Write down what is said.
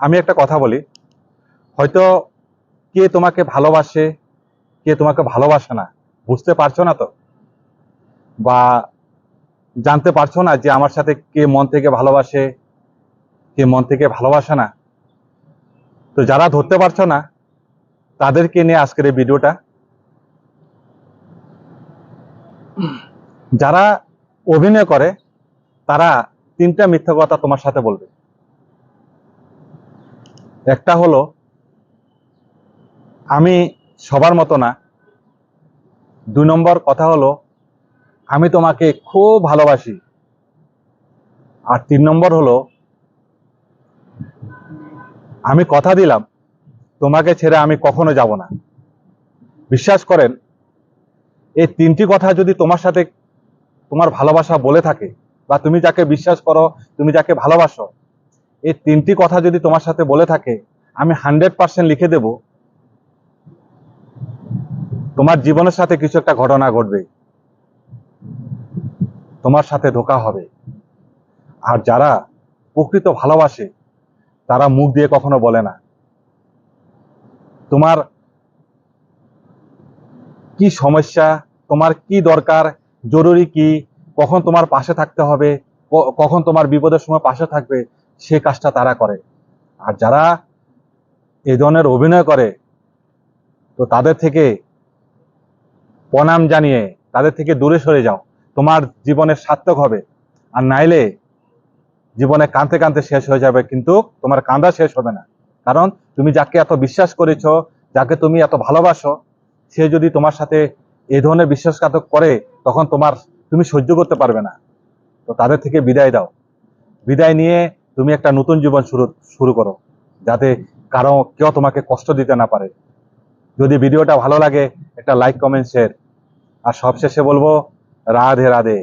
আমি একটা কথা বলি। হয়তো কে তোমাকে ভালোবাসে, কে তোমাকে ভালোবাসে না, বুঝতে পারছ না তো? বা জানতে পারছ না যে আমার সাথে কে মন থেকে ভালোবাসে, কে মন থেকে ভালোবাসে না? তো যারা ধরতে পারছ না, তাদেরকে নিয়ে আজকের এই ভিডিওটা। যারা অভিনয় করে, তারা তিনটা মিথ্যা কথা তোমার সাথে বলবে। একটা হলো, আমি সবার মতো না। দুই নম্বর কথা হলো, আমি তোমাকে খুব ভালোবাসি। আর তিন নম্বর হলো, আমি কথা দিলাম, তোমাকে ছেড়ে আমি কখনো যাব না। বিশ্বাস করেন, এই তিনটি কথা যদি তোমার সাথে তোমার ভালোবাসা বলে থাকে, বা তুমি যাকে বিশ্বাস করো, তুমি যাকে ভালোবাসো এই তিনটি কথা যদি তোমার সাথে বলে থাকে, আমি হান্ড্রেড পার্সেন্ট লিখে দেব। তোমার জীবনের সাথে কিছু একটা ঘটনা ঘটবে। তোমার সাথে ধোকা হবে। আর যারা প্রকৃত ভালোবাসে, তারা মুখ দিয়ে কখনো বলে না। তোমার কি সমস্যা, তোমার কি দরকার, জরুরি কি, কখন তোমার পাশে থাকতে হবে কখন তোমার বিপদের সময় পাশে থাকবে সে কাজটা তারা করে। আর যারা এই ধরনের অভিনয় করে, তো তাদের থেকে প্রণাম জানিয়ে, তাদের থেকে দূরে সরে যাও। তোমার জীবনের সার্থক হবে। আর নাইলে জীবনে কাঁদতে কাঁদতে শেষ হয়ে যাবে, কিন্তু তোমার কাঁদা শেষ হবে না। কারণ তুমি যাকে এত বিশ্বাস করেছ, যাকে তুমি এত ভালোবাসো, সে যদি তোমার সাথে এই ধরনের বিশ্বাসঘাতক করে, তখন তোমার, তুমি সহ্য করতে পারবে না। তো তাদের থেকে বিদায় দাও। বিদায় নিয়ে তুমি একটা নতুন জীবন শুরু শুরু করো, যাতে কারও কেউ তোমাকে কষ্ট দিতে না পারে। যদি ভিডিওটা ভালো লাগে, একটা লাইক কমেন্ট শেয়ার আর সবশেষে বলব, রাধে রাধে।